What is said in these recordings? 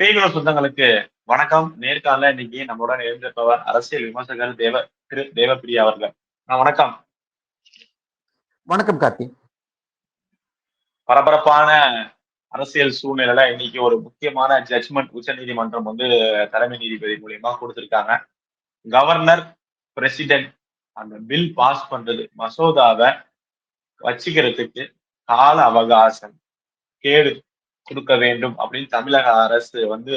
பேய்குல சொந்தங்களுக்கு வணக்கம். நேர்காணல இன்னைக்கு நம்மளோட இருந்திருப்பவர் அரசியல் விமர்சகர் தேவ திரு தேவப்பிரியா அவர்கள். வணக்கம். வணக்கம் கார்த்தி. பரபரப்பான அரசியல் சூழ்நிலையில இன்னைக்கு ஒரு முக்கியமான ஜட்ஜ்மெண்ட் உச்ச நீதிமன்றம் வந்து தலைமை நீதிபதி மூலியமா கொடுத்திருக்காங்க. கவர்னர் பிரசிடென்ட் அந்த பில் பாஸ் பண்றது மசோதாவை வச்சுக்கிறதுக்கு கால அவகாசம் கேடு கொடுக்க வேண்டும் அப்படின்னு தமிழக அரசு வந்து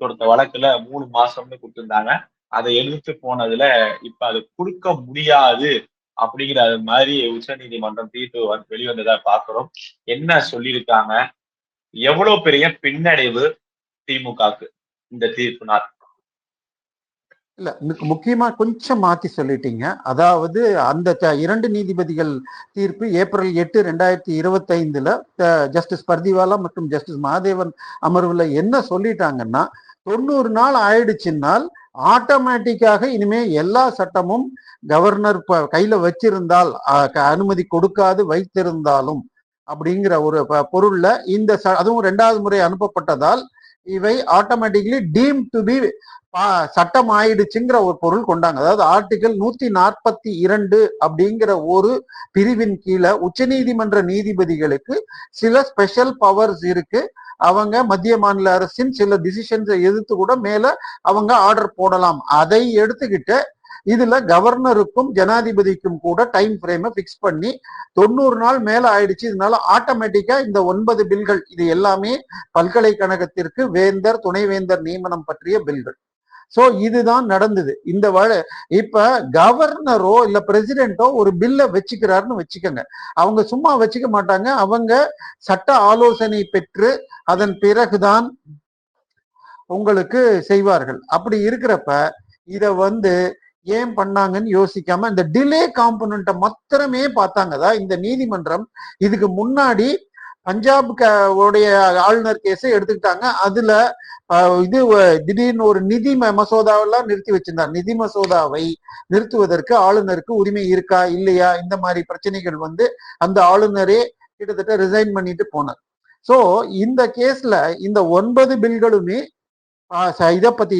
கொடுத்த வழக்குல மூணு மாசம்னு கொடுத்திருந்தாங்க. அதை எழுத்து போனதுல இப்ப அது கொடுக்க முடியாது அப்படிங்கிற அது மாதிரி உச்ச நீதிமன்றம் தீர்ப்பு வந்து வெளிவந்ததா பாக்குறோம் என்ன சொல்லியிருக்காங்க? எவ்வளவு பெரிய பின்னடைவு திமுகக்கு இந்த தீர்ப்புனால் இல்ல முக்கியமா கொஞ்சம் மாத்தி சொல்லிட்டீங்க. அதாவது அந்த த- இரண்டு நீதிபதிகள் தீர்ப்பு ஏப்ரல் எட்டு ரெண்டாயிரத்தி இருபத்தி ஐந்துல ஜஸ்டிஸ் பர்திவாலா மற்றும் ஜஸ்டிஸ் மகாதேவன் அமர்வுல என்ன சொல்லிட்டாங்கன்னா தொண்ணூறு நாள் ஆயிடுச்சுன்னால் ஆட்டோமேட்டிக்காக இனிமே எல்லா சட்டமும் கவர்னர் கையில வச்சிருந்தால் க- அனுமதி கொடுக்காது வைத்திருந்தாலும் அப்படிங்கிற ஒரு ப- பொருள்ல இந்த ச- அதுவும் ரெண்டாவது முறை அனுப்பப்பட்டதால் இவை ஆட்டோமேட்டிக்லி டீம் டு பி சட்டம் ஆயிடுச்சுங்கிற ஒரு பொருள் கொண்டாங்க. அதாவது ஆர்டிகல் நூத்தி நாற்பத்தி இரண்டு அப்படிங்கிற ஒரு பிரிவின் கீழே உச்சநீதிமன்ற நீதிபதிகளுக்கு சில ஸ்பெஷல் பவர்ஸ் இருக்கு. அவங்க மத்திய மாநில அரசின் சில டிசிஷன்ஸை எதிர்த்து கூட மேல அவங்க ஆர்டர் போடலாம். அதை எடுத்துக்கிட்டு இதுல கவர்னருக்கும் ஜனாதிபதிக்கும் கூட டைம் ஃப்ரேமை ஃபிக்ஸ் பண்ணி தொண்ணூறு நாள் மேல ஆயிடுச்சு. இதனால ஆட்டோமேட்டிக்கா இந்த ஒன்பது பில்கள் இது எல்லாமே பல்கலைக்கழகத்திற்கு வேந்தர் துணைவேந்தர் நியமனம் பற்றிய பில்கள். சோ இதுதான் நடந்தது. இந்த வழ இப்ப கவர்னரோ இல்ல பிரசிடென்ட்டோ ஒரு பில்ல வச்சுக்கிறாருன்னு வச்சுக்கோங்க. அவங்க சும்மா வச்சுக்க மாட்டாங்க. அவங்க சட்ட ஆலோசனை பெற்று அதன் பிறகுதான் உங்களுக்கு செய்வார்கள். அப்படி இருக்கிறப்ப இத வந்து ஏன் பண்ணாங்கன்னு யோசிக்காம இந்த டிலே காம்பனண்ட்டை மாத்திரமே பார்த்தாங்க இந்த நீதிமன்றம். இதுக்கு முன்னாடி பஞ்சாப் உடைய ஆளுநர் கேஸை எடுத்துக்கிட்டாங்க. அதுல இது திடீர்னு ஒரு நிதி ம- மசோதாவெல்லாம் நிறுத்தி வச்சிருந்தார். நிதி மசோதாவை நிறுத்துவதற்கு ஆளுநருக்கு உரிமை இருக்கா இல்லையா இந்த மாதிரி பிரச்சனைகள் வந்து அந்த ஆளுநரே கிட்டத்தட்ட ரிசைன் பண்ணிட்டு போனார். சோ இந்த கேஸ்ல இந்த ஒன்பது பில்களுமே இதை பத்தி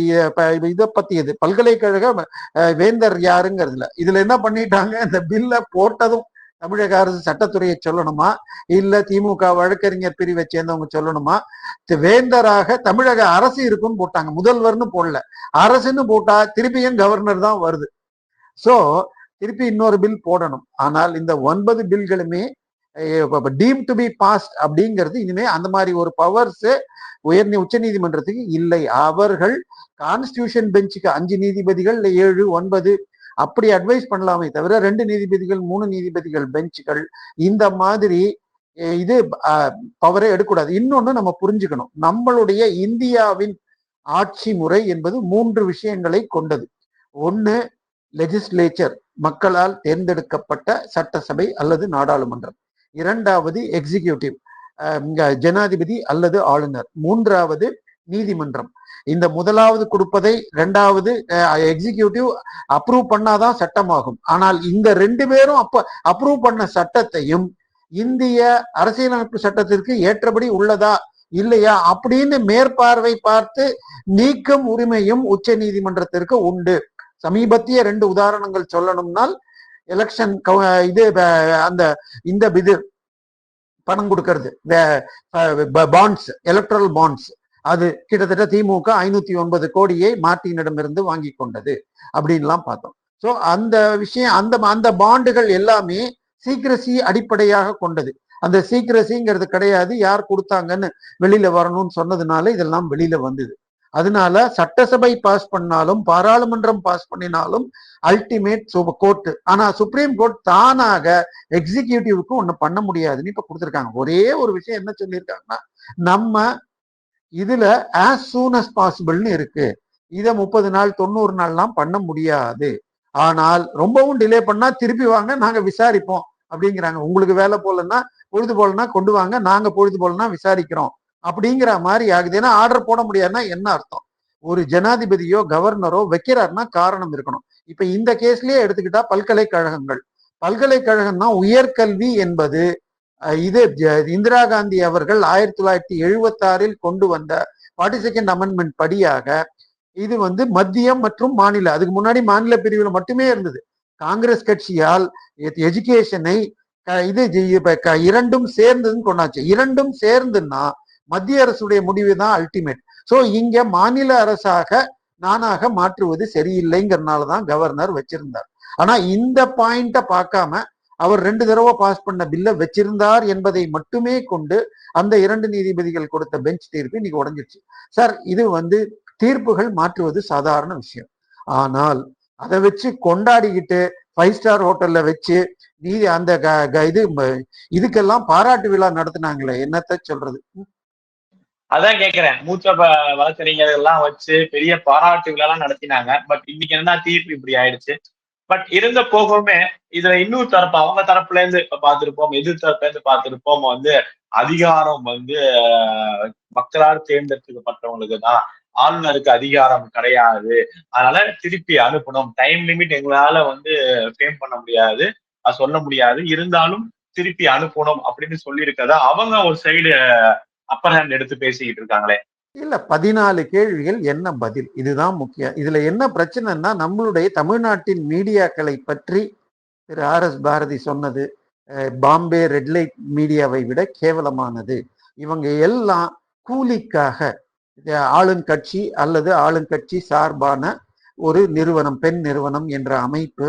இதை பத்தியது பல்கலைக்கழக வேந்தர் யாருங்கிறதுல. இதுல என்ன பண்ணிட்டாங்க? இந்த பில்ல போட்டதும் தமிழக அரசு சட்டத்துறையை சொல்லணுமா? இல்ல திமுக வழக்கறிஞர் பிரிவை சேர்ந்தவங்க சொல்லணுமா? வேந்தராக தமிழக அரசு இருக்குன்னு போட்டாங்க. முதல்வர்னு போடல. அரசுன்னு போட்டா திருப்பியும் கவர்னர் தான் வருது. சோ திருப்பி இன்னொரு பில் போடணும். ஆனால் இந்த ஒன்பது பில்களுமே டீம் டு பி பாஸ்ட் அப்படிங்கிறது இனிமே அந்த மாதிரி ஒரு பவர்ஸ் உயர் உச்ச நீதிமன்றத்துக்கு இல்லை. அவர்கள் கான்ஸ்டியூஷன் பெஞ்சுக்கு அஞ்சு நீதிபதிகள் இல்லை ஏழு ஒன்பது அப்படி அட்வைஸ் பண்ணலாமே தவிர ரெண்டு நீதிபதிகள் மூணு நீதிபதிகள் பெஞ்சுகள் இந்த மாதிரி இது பவரே எடுக்கக்கூடாது. இன்னொன்னு நம்ம புரிஞ்சுக்கணும். நம்மளுடைய இந்தியாவின் ஆட்சி முறை என்பது மூன்று விஷயங்களை கொண்டது. ஒன்று லெஜிஸ்லேச்சர் மக்களால் தேர்ந்தெடுக்கப்பட்ட சட்டசபை அல்லது நாடாளுமன்றம். இரண்டாவது எக்ஸிகியூட்டிவ் ஜனாதிபதி அல்லது ஆளுநர். மூன்றாவது நீதிமன்றம். இந்த முதலாவது கொடுப்பதை ரெண்டாவது எக்ஸிகியூட்டிவ் அப்ரூவ் பண்ணாதான் சட்டமாகும். ஆனால் இந்த ரெண்டு பேரும் அப்ப அப்ரூவ் பண்ண சட்டத்தையும் இந்திய அரசியலமைப்பு சட்டத்திற்கு ஏற்றபடி உள்ளதா இல்லையா அப்படின்னு மேற்பார்வை பார்த்து நீக்கும் உரிமையும் உச்ச நீதிமன்றத்திற்கு உண்டு. சமீபத்திய ரெண்டு உதாரணங்கள் சொல்லணும்னால் எலெக்ஷன் இது அந்த இந்த இது பணம் கொடுக்கறது. பாண்ட்ஸ் எலக்ட்ரல் பாண்ட்ஸ் அது கிட்டத்தட்ட திமுக ஐநூத்தி ஒன்பது கோடியை மார்ட்டினிடமிருந்து வாங்கி கொண்டது அப்படின்லாம் பார்த்தோம். ஸோ அந்த விஷயம் அந்த அந்த பாண்டுகள் எல்லாமே சீக்கிரசி அடிப்படையாக கொண்டது. அந்த சீக்கிரசிங்கிறது கிடையாது. யார் கொடுத்தாங்கன்னு வெளியில வரணும்னு சொன்னதுனால இதெல்லாம் வெளியில வந்தது. அதனால சட்டசபை பாஸ் பண்ணாலும் பாராளுமன்றம் பாஸ் பண்ணினாலும் அல்டிமேட் கோர்ட்டு ஆனா சுப்ரீம் கோர்ட் தானாக எக்ஸிகியூட்டிவ்க்கு ஒண்ணு பண்ண முடியாதுன்னு இப்ப கொடுத்துருக்காங்க. ஒரே ஒரு விஷயம் என்ன சொல்லியிருக்காங்கன்னா நம்ம இதுல ஆஸ் சூன் அஸ் பாசிபிள்னு இருக்கு. இதை முப்பது நாள் தொண்ணூறு நாள்லாம் பண்ண முடியாது. ஆனால் ரொம்பவும் டிலே பண்ணா திருப்பி வாங்க நாங்க விசாரிப்போம் அப்படிங்கிறாங்க. உங்களுக்கு வேலை போலன்னா பொழுது போலன்னா கொண்டு வாங்க நாங்க பொழுது போலன்னா விசாரிக்கிறோம். அப்படிங்கிற மாதிரி ஆகுது. ஏன்னா ஆர்டர் போட முடியாதுன்னா என்ன அர்த்தம்? ஒரு ஜனாதிபதியோ கவர்னரோ வைக்கிறாருன்னா காரணம் இருக்கணும். இப்ப இந்த கேஸ்லயே எடுத்துக்கிட்டா பல்கலைக்கழகங்கள். பல்கலைக்கழகம் தான் உயர்கல்வி என்பது இது இந்திரா காந்தி அவர்கள் ஆயிரத்தி தொள்ளாயிரத்தி எழுபத்தி ஆறில் கொண்டு வந்த ஃபார்ட்டி செகண்ட் அமெண்ட்மெண்ட் படியாக இது வந்து மத்தியம் மற்றும் மாநில அதுக்கு முன்னாடி மாநில பிரிவில் மட்டுமே இருந்தது. காங்கிரஸ் கட்சியால் எஜுகேஷனை இது இரண்டும் சேர்ந்ததுன்னு கொண்டாச்சு. இரண்டும் சேர்ந்துன்னா மத்திய அரசுடைய முடிவு தான் அல்டிமேட் ஸோ இங்க மாநில அரசாக நானாக மாற்றுவது சரியில்லைங்கிறனால தான் கவர்னர் வச்சிருந்தார். ஆனா இந்த பாயிண்ட பார்க்காம அவர் ரெண்டு தடவை பாஸ் பண்ண பில்ல வச்சிருந்தார் என்பதை மட்டுமே கொண்டு அந்த இரண்டு நீதிபதிகள் கொடுத்த பெஞ்ச் தீர்ப்பு இன்னைக்கு உடஞ்சிருச்சு. சார் இது வந்து தீர்ப்புகள் மாற்றுவது சாதாரண விஷயம். ஆனால் அதை வச்சு கொண்டாடிக்கிட்டு ஃபைவ் ஸ்டார் ஹோட்டல்ல வச்சு நீதி அந்த க- க- இது இதுக்கெல்லாம் பாராட்டு விழா நடத்தினாங்களே என்னத்த சொல்றது? அதான் கேக்குறேன். மூத்த வழக்கறிஞர்கள் எல்லாம் வச்சு பெரிய பாராட்டு எல்லாம் நடத்தினாங்க. பட் இன்னைக்கு என்ன தீர்ப்பு இப்படி ஆயிடுச்சு. பட் இருந்த போகவுமே இதுல இன்னொரு தரப்பு அவங்க தரப்புல இருந்து இப்ப பார்த்திருப்போம் எதிர் தரப்புல இருந்து பார்த்திருப்போம் வந்து அதிகாரம் வந்து மக்களால் தேர்ந்தெடுக்கப்பட்டவங்களுக்கு தான் ஆளுநருக்கு அதிகாரம் கிடையாது. அதனால திருப்பி அனுப்பணும். டைம் லிமிட் எங்களால வந்து ஃபேம் பண்ண முடியாது. சொல்ல முடியாது. இருந்தாலும் திருப்பி அனுப்பணும் அப்படின்னு சொல்லியிருக்கதா அவங்க ஒரு சைடு அப்பர் ஹேண்ட் எடுத்து பேசிக்கிட்டு இருக்காங்களே. இல்ல பதினாலு கேள்விகள் என்ன பதில்? இதுதான் முக்கியம். இதுல என்ன பிரச்சனைன்னா நம்மளுடைய தமிழ்நாட்டின் மீடியாக்களை பற்றி திரு ஆர் எஸ் பாரதி சொன்னது பாம்பே ரெட் லைட் மீடியாவை விட கேவலமானது. இவங்க எல்லாம் கூலிக்காக ஆளுங்கட்சி அல்லது ஆளுங்கட்சி சார்பான ஒரு நிறுவனம் பெண் நிறுவனம் என்ற அமைப்பு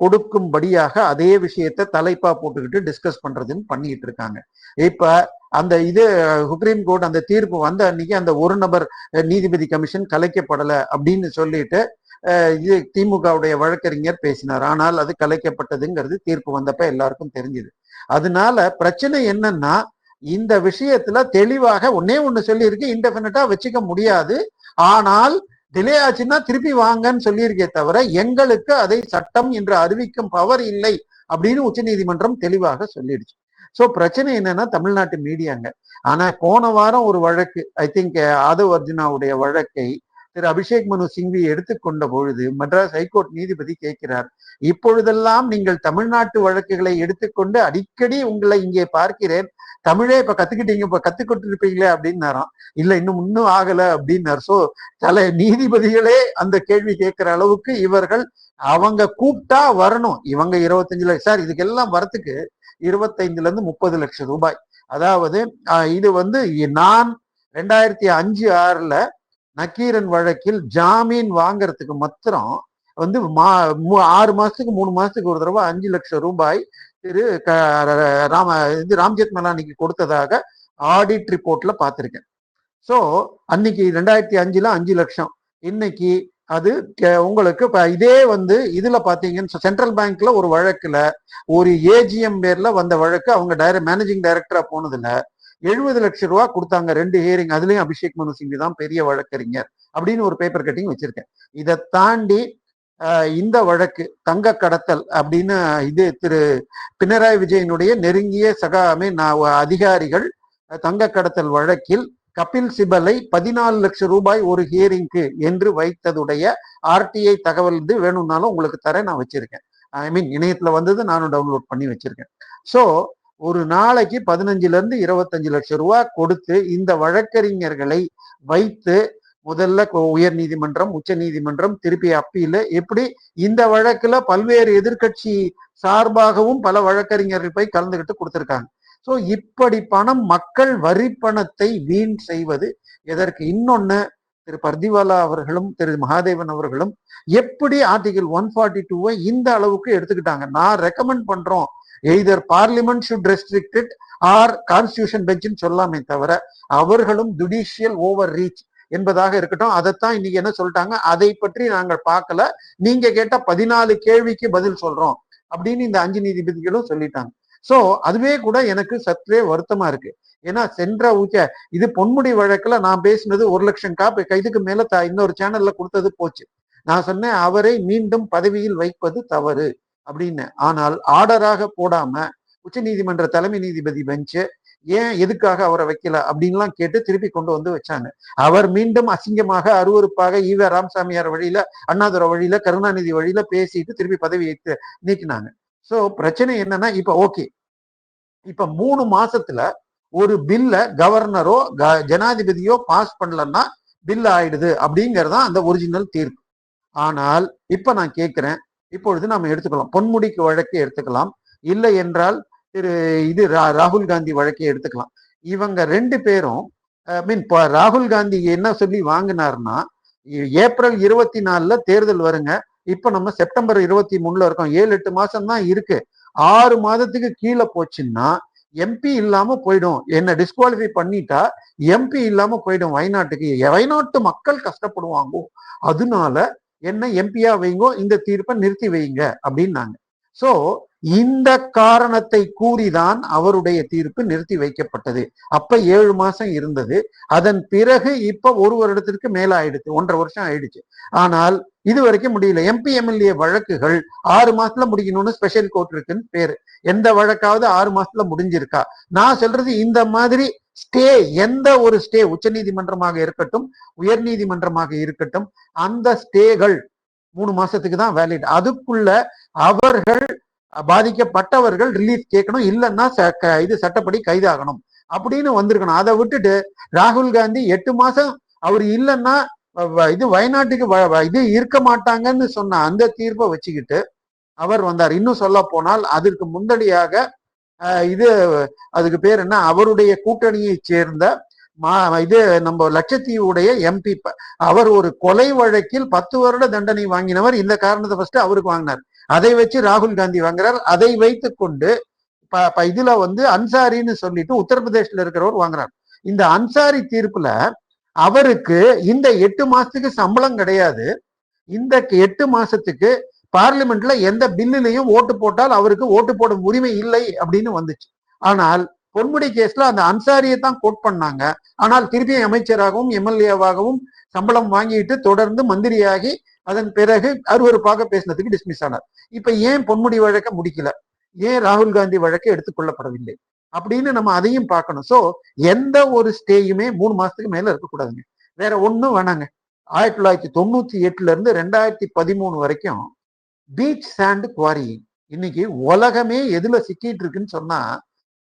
கொடுக்கும்படியாக அதே விஷயத்தை தலைப்பா போட்டுக்கிட்டு டிஸ்கஸ் பண்றதுன்னு பண்ணிட்டு இருக்காங்க. இப்ப அந்த இது சுப்ரீம் கோர்ட் அந்த தீர்ப்பு வந்த அன்னைக்கு அந்த ஒரு நபர் நீதிபதி கமிஷன் கலைக்கப்படல அப்படின்னு சொல்லிட்டு இது திமுகவுடைய வழக்கறிஞர் பேசினார். ஆனால் அது கலைக்கப்பட்டதுங்கிறது தீர்ப்பு வந்தப்ப எல்லாருக்கும் தெரிஞ்சுது. அதனால பிரச்சனை என்னன்னா இந்த விஷயத்துல தெளிவாக ஒன்னே ஒண்ணு சொல்லியிருக்கு. இன்டெஃபினட்டா வச்சுக்க முடியாது. ஆனால் டிலே ஆச்சுன்னா திருப்பி வாங்கன்னு சொல்லியிருக்கே தவிர எங்களுக்கு அதை சட்டம் என்று அறிவிக்கும் பவர் இல்லை அப்படின்னு உச்சநீதிமன்றம் தெளிவாக சொல்லிடுச்சு. சோ பிரச்சனை என்னன்னா தமிழ்நாட்டு மீடியாங்க. ஆனா போன வாரம் ஒரு வழக்கு ஐ திங்க் ஆதவ் அர்ஜுனாவுடைய வழக்கை திரு அபிஷேக் மனு சிங்வி எடுத்துக்கொண்ட பொழுது மெட்ராஸ் ஹைகோர்ட் நீதிபதி கேட்கிறார் இப்பொழுதெல்லாம் நீங்கள் தமிழ்நாட்டு வழக்குகளை எடுத்துக்கொண்டு அடிக்கடி உங்களை இங்கே பார்க்கிறேன். தமிழே இப்ப கத்துக்கிட்டீங்க இப்ப கத்துக்கிட்டு இருப்பீங்களே அப்படின்னாராம். இல்ல இன்னும் இன்னும் ஆகல அப்படின்னார். சோ தலை நீதிபதிகளே அந்த கேள்வி கேட்கிற அளவுக்கு இவர்கள் அவங்க கூப்பிட்டா வரணும். இவங்க இருபத்தஞ்சு லட்சம் சார் இதுக்கெல்லாம் வரத்துக்கு இருபத்தைந்துல இருந்து முப்பது லட்சம் ரூபாய். அதாவது இது வந்து நான் ரெண்டாயிரத்தி அஞ்சு ஆறுல நக்கீரன் வழக்கில் ஜாமீன் வாங்குறதுக்கு மாத்திரம் வந்து மா ஆறு மாசத்துக்கு மூணு மாசத்துக்கு ஒரு தடவை அஞ்சு லட்சம் ரூபாய் திரு க- ராம இது ராம்ஜெத் மலானிக்கு கொடுத்ததாக ஆடிட் ரிப்போர்ட்ல பார்த்துருக்கேன். ஸோ அன்னைக்கு ரெண்டாயிரத்தி அஞ்சுல அஞ்சு லட்சம். இன்னைக்கு அது உங்களுக்கு இப்போ இதே வந்து இதுல பாத்தீங்கன்னு சென்ட்ரல் பேங்க்ல ஒரு வழக்குல ஒரு ஏஜிஎம் பேர்ல வந்த வழக்கு அவங்க டைரக்ட் மேனேஜிங் டைரக்டரா போனதுல எழுபது லட்சம் ரூபா கொடுத்தாங்க ரெண்டு ஹியரிங் அதுலயும் அபிஷேக் மனு சிங்வி தான் பெரிய வழக்கறிஞர் அப்படின்னு ஒரு பேப்பர் கட்டிங் வச்சிருக்கேன். இதை தாண்டி இந்த வழக்கு தங்க கடத்தல் அப்படின்னு இது திரு பினராயி விஜயனுடைய நெருங்கிய சகா நான் அதிகாரிகள் தங்க கடத்தல் வழக்கில் கபில் சிபலை பதினாலு லட்சம் ரூபாய் ஒரு ஹியரிங்க்கு என்று வைத்ததுடைய ஆர்டிஐ தகவல் இது வேணும்னாலும் உங்களுக்கு தரேன் நான் வச்சிருக்கேன். ஐ மீன் இணையத்துல வந்தது நானும் டவுன்லோட் பண்ணி வச்சிருக்கேன். ஸோ ஒரு நாளைக்கு பதினஞ்சுல இருந்து இருபத்தஞ்சு லட்சம் ரூபாய் கொடுத்து இந்த வழக்கறிஞர்களை வைத்து முதல்ல உயர் நீதிமன்றம் உச்ச நீதிமன்றம் திருப்பி அப்பீல் எப்படி இந்த வழக்குல பல்வேறு எதிர்க்கட்சி சார்பாகவும் பல வழக்கறிஞர்கள் போய் கலந்துகிட்டு கொடுத்துருக்காங்க. ஸோ இப்படி பணம் மக்கள் வரி பணத்தை வீண் செய்வது எதற்கு? இன்னொன்னு திரு பர்திவாலா அவர்களும் திரு மகாதேவன் அவர்களும் எப்படி ஆர்டிகல் ஒன் ஃபார்ட்டி டூவை இந்த அளவுக்கு எடுத்துக்கிட்டாங்க. நான் ரெக்கமெண்ட் பண்றோம். Either parliament should restricted or constitution பெஞ்சுன்னு சொல்லாமே தவிர அவர்களும் ஜுடிஷியல் ஓவர் ரீச் என்பதாக இருக்கட்டும். அதைத்தான் இன்னைக்கு என்ன சொல்லிட்டாங்க? அதை பற்றி நாங்கள் பார்க்கல. நீங்க கேட்ட பதினாலு கேள்விக்கு பதில் சொல்றோம் அப்படின்னு இந்த அஞ்சு நீதிபதிகளும் சொல்லிட்டாங்க. சோ அதுவே கூட எனக்கு சற்றே வருத்தமா இருக்கு. ஏன்னா சென்ற ஊச்ச இது பொன்முடி வழக்குல நான் பேசினது ஒரு லட்சம் காப்பு கைதுக்கு மேல த- இன்னொரு சேனல்ல கொடுத்தது போச்சு. நான் சொன்னேன் அவரை மீண்டும் பதவியில் வைப்பது தவறு. அப்படின்னு. ஆனால் ஆர்டராக போடாம உச்சநீதிமன்ற தலைமை நீதிபதி பெஞ்சு ஏன் எதுக்காக அவரை வைக்கல அப்படின்லாம் கேட்டு திருப்பி கொண்டு வந்து வச்சாங்க. அவர் மீண்டும் அசிங்கமாக அருவருப்பாக ஈவ ராமசாமியார் வழியில அண்ணாதுரை வழியில கருணாநிதி வழியில பேசிட்டு திருப்பி பதவி நீக்கினாங்க. சோ பிரச்சனை என்னன்னா இப்ப ஓகே இப்ப மூணு மாசத்துல ஒரு பில்ல கவர்னரோ க- ஜனாதிபதியோ பாஸ் பண்ணலன்னா பில் ஆயிடுது அப்படிங்கறதான் அந்த ஒரிஜினல் தீர்ப்பு. ஆனால் இப்ப நான் கேட்கிறேன் இப்பொழுது நாம் எடுத்துக்கலாம். பொன்முடிக்கு வழக்கை எடுத்துக்கலாம். இல்லை என்றால் திரு இது ரா- ராகுல் காந்தி வழக்கை எடுத்துக்கலாம். இவங்க ரெண்டு பேரும் மீன் ராகுல் காந்தி என்ன சொல்லி வாங்கினார்னா ஏப்ரல் இருபத்தி நாலுல தேர்தல் வருங்க. இப்ப நம்ம செப்டம்பர் இருபத்தி மூணுல இருக்கோம். ஏழு எட்டு மாசம் தான் இருக்கு. ஆறு மாதத்துக்கு கீழே போச்சுன்னா எம்பி இல்லாம போயிடும். என்ன டிஸ்குவாலிஃபை பண்ணிட்டா எம்பி இல்லாம போயிடும். வயநாட்டுக்கு. வயநாட்டு மக்கள் கஷ்டப்படுவாங்க. அதனால என்ன எம்பியா வைங்கோ இந்த தீர்ப்பை நிறுத்தி வைங்க அப்படின்னாங்க. சோ இந்த காரணத்தை கூறிதான் அவருடைய தீர்ப்பு நிறுத்தி வைக்கப்பட்டது. அப்ப ஏழு மாசம் இருந்தது. அதன் பிறகு இப்ப ஒரு வருடத்திற்கு மேல ஆயிடுச்சு ஒன்றரை வருஷம் ஆயிடுச்சு. ஆனால் இது வரைக்கும் முடியல. எம்பி எம்எல்ஏ வழக்குகள் ஆறு மாசத்துல முடிக்கணும்னு ஸ்பெஷல் கோர்ட் இருக்குன்னு பேரு. எந்த வழக்காவது ஆறு மாசத்துல முடிஞ்சிருக்கா? நான் சொல்றது இந்த மாதிரி ஸ்டே எந்த ஒரு ஸ்டே உச்சநீதிமன்றமாக இருக்கட்டும் உயர் நீதிமன்றமாக இருக்கட்டும் அந்த ஸ்டேகள் மூணு மாசத்துக்கு தான் வேலிட் அதுக்குள்ள அவர்கள் பாதிக்கப்பட்டவர்கள் ரிலீஃப் கேட்கணும் இல்லைன்னா ச- க- இது சட்டப்படி கைதாகணும். அப்படின்னு வந்திருக்கணும். அதை விட்டுட்டு ராகுல் காந்தி எட்டு மாசம் அவர் இல்லைன்னா வ- வ- இது வயநாட்டுக்கு வ- இது இருக்க மாட்டாங்கன்னு சொன்ன அந்த தீர்ப்பை வச்சுக்கிட்டு அவர் வந்தார். இன்னும் சொல்ல போனால் அதற்கு முந்தடியாக இது அதுக்கு பேர் என்ன? அவருடைய கூட்டணியை சேர்ந்த மா இது நம்ம லட்சத்தீவுடைய எம்பி அவர் ஒரு கொலை வழக்கில் பத்து வருட தண்டனை வாங்கினவர். இந்த காரணத்தை ஃபர்ஸ்ட் அவருக்கு வாங்கினார். அதை வச்சு ராகுல் காந்தி வாங்குறார். அதை வைத்து கொண்டு ப- ப- இதுல வந்து அன்சாரின்னு சொல்லிட்டு உத்தரப்பிரதேஷ்ல இருக்கிறவர் வாங்குறார். இந்த அன்சாரி தீர்ப்புல அவருக்கு இந்த எட்டு மாசத்துக்கு சம்பளம் கிடையாது. இந்த எட்டு மாசத்துக்கு பார்லிமெண்ட்ல எந்த பில்லுலையும் ஓட்டு போட்டால் அவருக்கு ஓட்டு போடும் உரிமை இல்லை அப்படின்னு வந்துச்சு. ஆனால் பொன்முடி கேஸ்ல அந்த அன்சாரியை தான் கோட் பண்ணாங்க. ஆனால் திருப்பி அமைச்சராகவும் எம்எல்ஏவாகவும் சம்பளம் வாங்கிட்டு தொடர்ந்து மந்திரியாகி அதன் பிறகு அருவருப்பாக பேசினதுக்கு டிஸ்மிஸ் ஆனார். இப்ப ஏன் பொன்முடி வழக்க முடிக்கல? ஏன் ராகுல் காந்தி வழக்கு எடுத்துக்கொள்ளப்படவில்லை அப்படின்னு நம்ம அதையும் பார்க்கணும். சோ எந்த ஒரு ஸ்டேயுமே மூணு மாசத்துக்கு மேல இருக்கக்கூடாதுங்க வேற ஒன்றும் வேணாங்க. ஆயிரத்தி தொள்ளாயிரத்தி தொண்ணூத்தி எட்டுல இருந்து ரெண்டாயிரத்தி பதிமூணு வரைக்கும் பீச் சாண்டு குவாரி இன்னைக்கு உலகமே எதுல சிக்கிட்டு இருக்குன்னு சொன்னா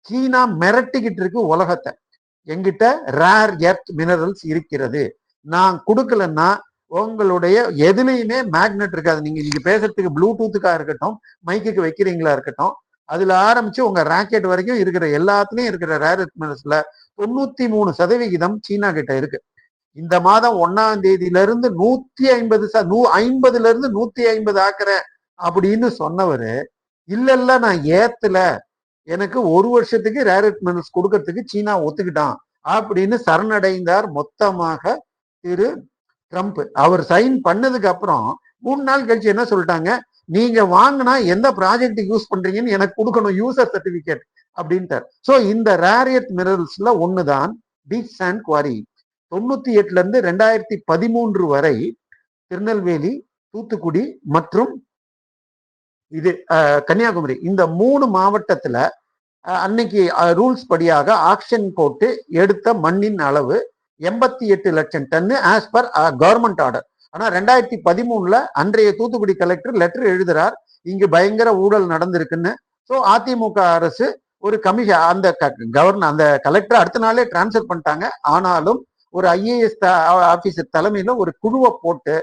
சீனா மிரட்டிக்கிட்டு இருக்கு உலகத்தை. எங்கிட்ட ரேர் எர்த் மினரல்ஸ் இருக்கிறது. நான் கொடுக்கலன்னா உங்களுடைய எதுலையுமே மேக்னெட் இருக்காது. நீங்க நீங்க பேசுறதுக்கு ப்ளூடூத்துக்கா இருக்கட்டும் மைக்குக்கு வைக்கிறீங்களா இருக்கட்டும் அதுல ஆரம்பிச்சு உங்க ராக்கெட் வரைக்கும் இருக்கிற எல்லாத்துலயும் இருக்கிற ரேர் எர்த் மினரல்ஸ்ல தொண்ணூத்தி மூணு சதவிகிதம் சீனா கிட்ட இருக்கு. இந்த மாதம் ஒன்னாம் தேதியில இருந்து நூத்தி ஐம்பது ச நூ ஐம்பதுல இருந்து நூத்தி ஐம்பது ஆக்குறேன் அப்படின்னு சொன்னவரு இல்ல இல்ல நான் ஏத்துல. எனக்கு ஒரு வருஷத்துக்கு ரேரட் மினரல்ஸ் கொடுக்கறதுக்கு சீனா ஒத்துக்கிட்டான். அப்படின்னு சரணடைந்தார் மொத்தமாக திரு ட்ரம்ப். அவர் சைன் பண்ணதுக்கு அப்புறம் மூணு நாள் கழிச்சு என்ன சொல்லிட்டாங்க? நீங்க வாங்கினா எந்த ப்ராஜெக்ட் யூஸ் பண்றீங்கன்னு எனக்கு கொடுக்கணும் யூசர் சர்டிபிகேட் அப்படின்ட்டார். ஸோ இந்த ரேரியட் மினரல்ஸ்ல ஒண்ணுதான் பீச் அண்ட் குவாரி தொண்ணூத்தி எட்டுல இருந்து ரெண்டாயிரத்தி பதிமூன்று வரை திருநெல்வேலி தூத்துக்குடி மற்றும் இது கன்னியாகுமரி. இந்த மூணு மாவட்டத்துல அன்னைக்கு ரூல்ஸ் படியாக ஆக்ஷன் போட்டு எடுத்த மண்ணின் அளவு எண்பத்தி எட்டு லட்சம் ton as per government order ஆனா ரெண்டாயிரத்தி பதிமூணுல அன்றைய தூத்துக்குடி கலெக்டர் லெட்டர் எழுதுறார் இங்கு பயங்கர ஊழல் நடந்திருக்குன்னு. ஸோ அதிமுக அரசு ஒரு கமிஷன் அந்த கவர்னர் அந்த கலெக்டர் அடுத்த நாளே டிரான்ஸ்ஃபர் பண்ணிட்டாங்க. ஆனாலும் ஒரு ஐஏஎஸ் ஆபீசர் தலைமையில ஒரு குழுவை போட்டு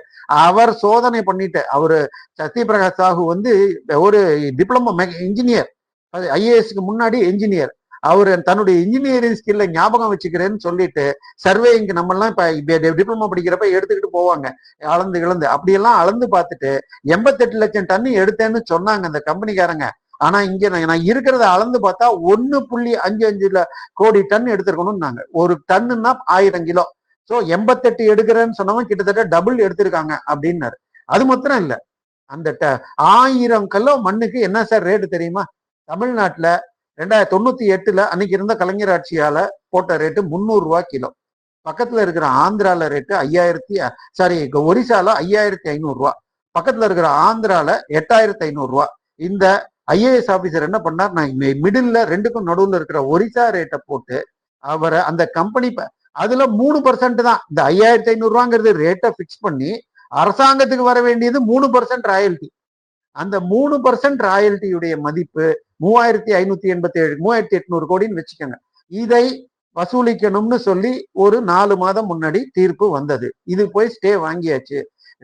அவர் சோதனை பண்ணிட்டு அவரு சத்யபிரகாஷ் சாஹூ வந்து ஒரு டிப்ளமோ இன்ஜினியர் அது ஐஏஎஸ்க்கு முன்னாடி இன்ஜினியர் அவர் தன்னுடைய இன்ஜினியரிங் ஸ்கில்ல ஞாபகம் வச்சுக்கிறேன்னு சொல்லிட்டு சர்வேயிங்க்கு நம்ம எல்லாம் இப்ப டிப்ளமோ படிக்கிறப்ப எடுத்துக்கிட்டு போவாங்க. அளந்து இழந்து அப்படியெல்லாம் அளந்து பார்த்துட்டு எண்பத்தெட்டு லட்சம் டன் எடுத்தேன்னு சொன்னாங்க அந்த கம்பெனிக்காரங்க ஆனா இங்க நான் நான் இருக்கிறத அளந்து பார்த்தா ஒன்னு புள்ளி அஞ்சு அஞ்சு கோடி டன் எடுத்திருக்கணும்னாங்க. ஒரு டன்னுன்னா ஆயிரம் கிலோ. சோ எண்பத்தெட்டு எடுக்கிறேன்னு சொன்னவன் கிட்டத்தட்ட டபுள் எடுத்திருக்காங்க அப்படின்னாரு. அது மாத்திரம் இல்ல. அந்த ட- ஆயிரம் கிலோ மண்ணுக்கு என்ன சார் ரேட்டு தெரியுமா? தமிழ்நாட்டுல ரெண்டாயிரத்தி தொண்ணூத்தி எட்டுல அன்னைக்கு இருந்த கலைஞர் ஆட்சியால போட்ட ரேட்டு முந்நூறு ரூபா கிலோ. பக்கத்துல இருக்கிற ஆந்திரால ரேட்டு ஐயாயிரத்தி சாரி ஒரிசால ஐயாயிரத்தி ஐநூறு ரூபா. பக்கத்துல இருக்கிற ஆந்திரால எட்டாயிரத்தி ஐநூறு ரூபா. இந்த ஐஏஎஸ் ஆபீசர் என்ன பண்ணார்? நான் மிடில்ல ரெண்டுக்கும் நடுவில் இருக்கிற ஒரிசா ரேட்டை போட்டு அவரை அந்த கம்பெனி அதுல மூணு பர்சன்ட் தான். இந்த ஐயாயிரத்தி ஐநூறுரூவாங்கிறது ரேட்டை ஃபிக்ஸ் பண்ணி அரசாங்கத்துக்கு வர வேண்டியது மூணு பர்சன்ட் ராயல்டி அந்த மூணு பர்சன்ட் ராயல்ட்டியுடைய மதிப்பு மூவாயிரத்தி ஐநூத்தி எண்பத்தி ஏழு மூவாயிரத்தி எட்நூறு கோடின்னு வச்சுக்கோங்க. இதை வசூலிக்கணும்னு சொல்லி ஒரு நாலு மாதம் முன்னாடி தீர்ப்பு வந்தது. இது போய் ஸ்டே வாங்கியாச்சு.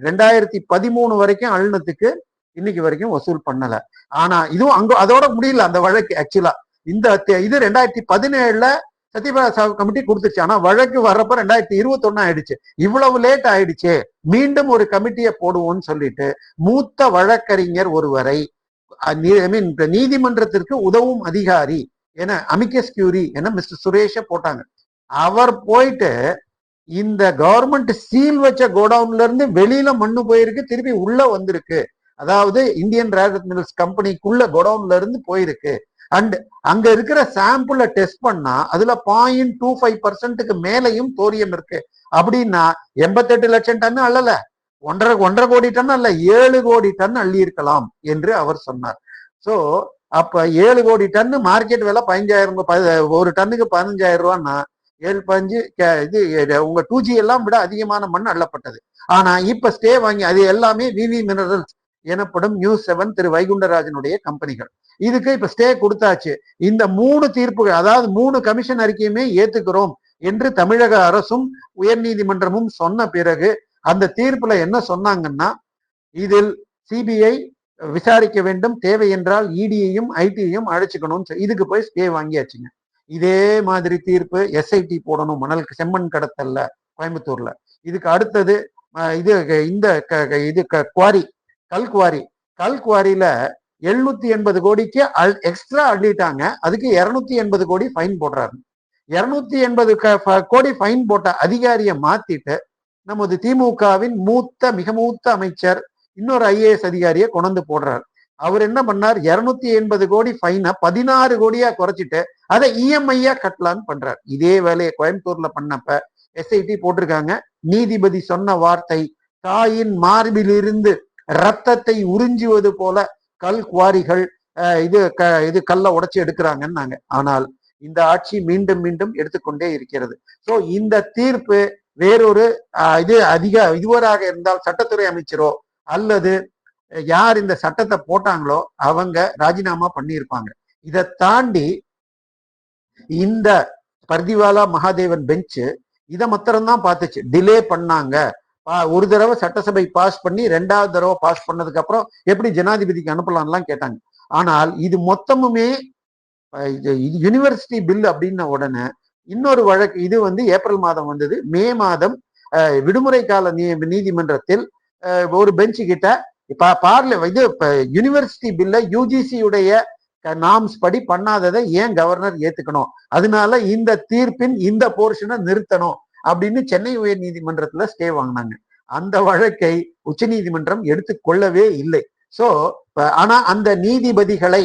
ரெண்டாயிரத்தி பதிமூணு வரைக்கும் அழுனத்துக்கு இன்னைக்கு வரைக்கும் வசூல் பண்ணல. ஆனா இதுவும் அங்க அதோட முடியல அந்த வழக்கு ஆக்சுவலா இந்த தே- இது ரெண்டாயிரத்தி பதினேழுல சத்யபிரதா சாஹு கமிட்டி கொடுத்துச்சு ஆனா வழக்கு வர்றப்ப ரெண்டாயிரத்தி இருபத்தி ஒன்னு ஆயிடுச்சு. இவ்வளவு லேட் ஆயிடுச்சு. மீண்டும் ஒரு கமிட்டியை போடுவோம்னு சொல்லிட்டு மூத்த வழக்கறிஞர் ஒருவரை ஐ மீன் நீதிமன்றத்திற்கு உதவும் அதிகாரி என அமிகஸ் கியூரி என மிஸ்டர் சுரேஷ போட்டாங்க. அவர் போயிட்டு இந்த கவர்மெண்ட் சீல் வச்ச கோடவுன்ல இருந்து வெளியில மண்ணு போயிருக்கு திருப்பி உள்ள வந்திருக்கு. அதாவது இந்தியன் ரேர் மில்ஸ் கம்பெனிக்குள்ள கோடவுன்ல இருந்து போயிருக்கு. அண்ட் அங்க இருக்கிற சாம்பிள டெஸ்ட் பண்ணா அதுல பாயிண்ட் டூ ஃபைவ் பர்சன்ட்டுக்கு மேலையும் தோரியம் இருக்கு. அப்படின்னா எண்பத்தெட்டு லட்சம் டன் அல்லல. ஒன்றரை ஒன்றரை கோடி டன் அல்ல ஏழு கோடி டன் அள்ளி இருக்கலாம் என்று அவர் சொன்னார். சோ அப்ப ஏழு கோடி டன் மார்க்கெட் விலை பதினஞ்சாயிரம் ப- ஒரு டன்னுக்கு பதினஞ்சாயிரம் ரூபான்னா ஏழு பஞ்சு கே- இது இது உங்க டூ ஜி எல்லாம் விட அதிகமான மண் அள்ளப்பட்டது. ஆனா இப்ப ஸ்டே வாங்கி அது எல்லாமே விவி மினரல்ஸ் எனப்படும் நியூஸ் செவன் திரு வைகுண்டராஜனுடைய கம்பெனிகள். இதுக்கு இப்ப ஸ்டே கொடுத்தாச்சு. இந்த மூணு தீர்ப்புகள் அதாவது மூணு கமிஷன் அறிக்கையுமே ஏத்துக்கிறோம் என்று தமிழக அரசும் உயர்நீதிமன்றமும் சொன்ன பிறகு அந்த தீர்ப்புல என்ன சொன்னாங்கன்னா இதில் சிபிஐ விசாரிக்க வேண்டும் தேவை என்றால் இடியையும் ஐடியையும் அழைச்சிக்கணும்னு இதுக்கு போய் ஸ்டே வாங்கியாச்சுங்க. இதே மாதிரி தீர்ப்பு எஸ்ஐடி போடணும் மணல் செம்மண் கடத்தல்ல கோயம்புத்தூர்ல. இதுக்கு அடுத்தது இது இந்த க- க- இது க- குவாரி கல்குவாரி. கல்குவாரியில எழுநூத்தி எண்பது கோடிக்கு அல் எக்ஸ்ட்ரா அள்ளிட்டாங்க. அதுக்கு இருநூத்தி எண்பது கோடி ஃபைன் போடுறாரு. இருநூத்தி எண்பது கோடி ஃபைன் போட்ட அதிகாரியை மாத்திட்டு நமது திமுகவின் மூத்த மிக மூத்த அமைச்சர் இன்னொரு ஐஏஎஸ் அதிகாரியை கொண்டு போடுறார். அவர் என்ன பண்ணார்? இருநூத்தி எண்பது கோடி ஃபைனை பதினாறு கோடியா குறைச்சிட்டு அதை இஎம்ஐயா கட்டலான்னு பண்றார். இதே வேலையை கோயம்புத்தூர்ல பண்ணப்ப எஸ்ஐடி போட்டிருக்காங்க. நீதிபதி சொன்ன வார்த்தை தாயின் மார்பிலிருந்து ரத்தத்தை உறிஞ்சுவது போல கல் குவாரிகள் இது க- இது கல்ல உடைச்சு எடுக்கிறாங்கன்னாங்க ஆனால் இந்த ஆட்சி மீண்டும் மீண்டும் எடுத்துக்கொண்டே இருக்கிறது. சோ இந்த தீர்ப்பு வேறொரு இது அதிக இதுவராக இருந்தால் சட்டத்துறை அமைச்சரோ அல்லது யார் இந்த சட்டத்தை போட்டாங்களோ அவங்க ராஜினாமா பண்ணியிருப்பாங்க. இதை தாண்டி இந்த பர்திவாலா மகாதேவன் பெஞ்சு இதை மாத்திரம்தான் பார்த்துச்சு. டிலே பண்ணாங்க. ஒரு தடவை சட்டசபை பாஸ் பண்ணி ரெண்டாவது தடவை பாஸ் பண்ணதுக்கு அப்புறம் எப்படி ஜனாதிபதிக்கு அனுப்பலாம்லாம் கேட்டாங்க. ஆனால் இது மொத்தமுமே இது யூனிவர்சிட்டி பில் அப்படின்ன உடனே இன்னொரு வழக்கு இது வந்து ஏப்ரல் மாதம் வந்தது. மே மாதம் விடுமுறை கால நீ- நீதிமன்றத்தில் ஒரு பெஞ்சு கிட்ட இப்ப பார்ல இது யூனிவர்சிட்டி பில்ல யூஜிசியுடைய நாம்ஸ் படி பண்ணாததை ஏன் கவர்னர் ஏத்துக்கணும்? அதனால இந்த தீர்ப்பின் இந்த போர்ஷனை நிறுத்தணும். அப்படின்னு சென்னை உயர் நீதிமன்றத்துல ஸ்டே வாங்கினாங்க. அந்த வழக்கை உச்சநீதிமன்றம் எடுத்துக்கொள்ளவே இல்லை. சோ ஆனா அந்த நீதிபதிகளை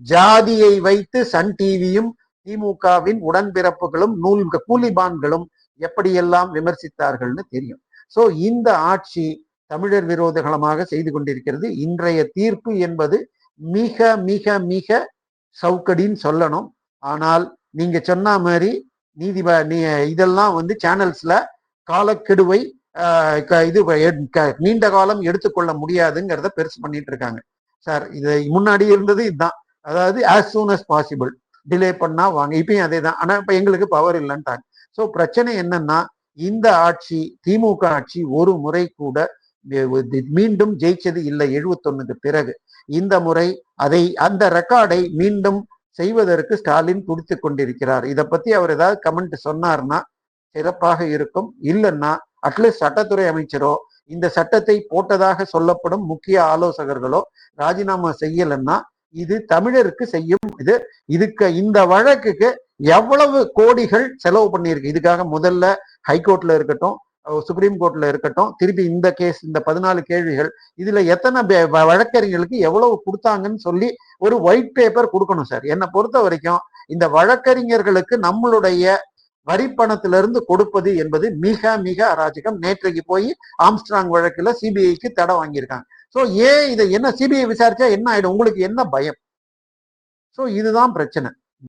ஜாதியை வைத்து சன் டிவியும் திமுகவின் உடன்பிறப்புகளும் நூல் கூலிபான்களும் எப்படியெல்லாம் விமர்சித்தார்கள்னு தெரியும். சோ இந்த ஆட்சி தமிழர் விரோதகலமாக செய்து கொண்டிருக்கிறது. இன்றைய தீர்ப்பு என்பது மிக மிக மிக சவுக்கடின்னு சொல்லணும். ஆனால் நீங்க சொன்ன மாதிரி நீதிப நீ- இதெல்லாம் வந்து சேனல்ஸ்ல காலக்கெடுவை க- இது க- நீண்ட காலம் எடுத்துக்கொள்ள முடியாதுங்கிறத பெருசு பண்ணிட்டு இருக்காங்க. சார் இது முன்னாடி இருந்தது இதுதான். அதாவது as soon as possible delay பண்ணா வாங்க. இப்பயும் அதே தான் ஆனா இப்ப எங்களுக்கு பவர் இல்லைன்ட்டாங்க. சோ பிரச்சனை என்னன்னா இந்த ஆட்சி திமுக ஆட்சி ஒரு முறை கூட மீண்டும் ஜெயிச்சது இல்லை. எழுபத்தொன்னுக்கு பிறகு. இந்த முறை அதை அந்த ரெக்கார்டை மீண்டும் செய்வதற்கு ஸ்டாலின் துடித்து கொண்டிருக்கிறார். இதை பத்தி அவர் ஏதாவது கமெண்ட் சொன்னார்னா சிறப்பாக இருக்கும். இல்லைன்னா அட்லீஸ்ட் சட்டத்துறை அமைச்சரோ இந்த சட்டத்தை போட்டதாக சொல்லப்படும் முக்கிய ஆலோசகர்களோ ராஜினாமா செய்யலைன்னா இது தமிழருக்கு செய்யும் இது. இதுக்கு இந்த வழக்குக்கு எவ்வளவு கோடிகள் செலவு பண்ணியிருக்கு. இதுக்காக முதல்ல ஹைகோர்ட்ல இருக்கட்டும் சுப்ரீம் கோர்ட்ல இருக்கட்டும் திருப்பி இந்த கேஸ் இந்த பதினாலு கேள்விகள் இதுல எத்தனை பே- வ- வழக்கறிஞர்களுக்கு எவ்வளவு கொடுத்தாங்கன்னு சொல்லி ஒரு ஒயிட் பேப்பர் கொடுக்கணும் சார் என்னை பொறுத்த வரைக்கும் இந்த வழக்கறிஞர்களுக்கு நம்மளுடைய வரிப்பணத்திலிருந்து கொடுப்பது என்பது மிக மிக அராஜகம். நேற்றைக்கு போய் ஆம்ஸ்ட்ராங் வழக்குல சிபிஐக்கு தடை வாங்கியிருக்காங்க. ஸோ ஏன் இதை என்ன சிபிஐ விசாரிச்சா என்ன ஆயிடும்? உங்களுக்கு என்ன பயம்? ஸோ இதுதான் பிரச்சனை.